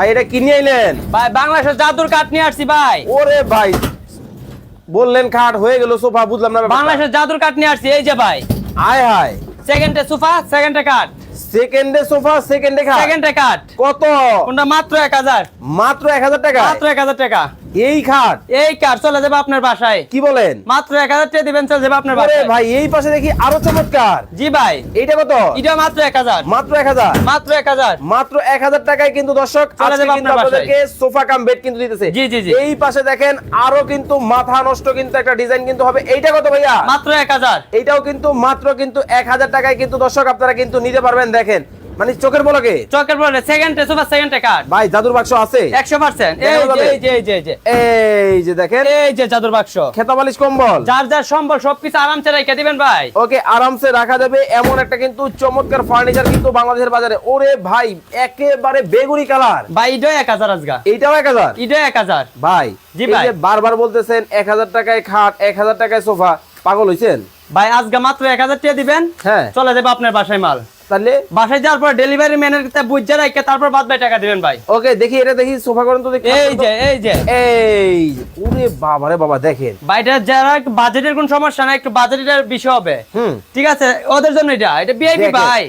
ভাই এটা কিনে আইলেন? ভাই বাংলাদেশের জাদুর কাঠ নিয়ে আসছি ভাই। ওরে ভাই বললেন খাট হয়ে গেল সোফা বুঝলাম না বাংলাদেশের জাদুর কাঠ নিয়ে আসছি এই যে ভাই। আয় হায়। সেকেন্ডে সোফা সেকেন্ডে কাঠ। সেকেন্ডে সোফা সেকেন্ডে কাঠ? সেকেন্ডে কাঠ। কত? কোনটা মাত্র এক হাজার। মাত্র এক হাজার টাকা? মাত্র এক হাজার টাকা। এই খাট? এই কাঠ চলে যাবে আপনার বাসায়। কি বলেন? মাত্র এক হাজার টাকা দিবেন চলে যাবে আপনার বাসায়। ভাই এই পাশে দেখি আরও চমৎকার। জি ভাই। এইটা কত? এটা মাত্র এক হাজার। মাত্র এক হাজার? মাত্র এক হাজার। মাত্র এক হাজার টাকায় কিন্তু দর্শক চলে যাবে আপনার আপনাদেরকে সোফা কাম বেড কিন্তু দিতেছে। জি, জি, জি। এই পাশে দেখেন আরও কিন্তু মাথা নষ্ট কিন্তু একটা ডিজাইন কিন্তু হবে। এইটা কত ভাইয়া? মাত্র এক হাজার। এইটাও কিন্তু মাত্র কিন্তু এক হাজার টাকায় কিন্তু দর্শক আপনারা কিন্তু নিতে পারবেন। দেখেন মানে চোখের বলকে চকের পরে সেকেন্ডে সোফা সেকেন্ডে কাঠ ভাই জাদুর বাক্স আছে। একশো পার্সেন্ট এই যে এই যে এই যে এই যে। এই যে দেখেন। এই যে জাদুর বাক্স। খেতা বালিশ কম্বল। যার যার সম্বল সবকিছু আরামসে রেখে দিবেন ভাই। ওকে আরামসে রাখা যাবে। এমন একটা কিন্তু চমৎকার ফার্নিচার কিন্তু বাংলাদেশের বাজারে। ওরে ভাই একেবারে বেগুনি কালার। ভাই এক হাজার আজগা। এইটাও এক হাজার? ইডো এক হাজার। ভাই জি ভাই। যে বারবার বলতেছেন এক হাজার টাকায় খাট এক হাজার টাকায় সোফা। পাগল হইছেন? ভাই আজকে মাত্র এক হাজার টাকা দিবেন। হ্যাঁ। চলে যাবে আপনার বাসায় মাল। তাহলে? বাসায় যাওয়ার পর ডেলিভারি ম্যানের বুঝছে রাখে তারপর বাদ ভাই টাকা দিবেন ভাই। ওকে দেখি এটা দেখি সোফা করেন তো দেখি। এই যে এই যে। এই ওরে বাবা রে বাবা দেখেন। ভাইটা যারা বাজেটের কোন সমস্যা না একটু বাজেটের বিষয় হবে। হুম। ঠিক আছে? ওদের জন্য এটা। এটা বিআইপি ভাই।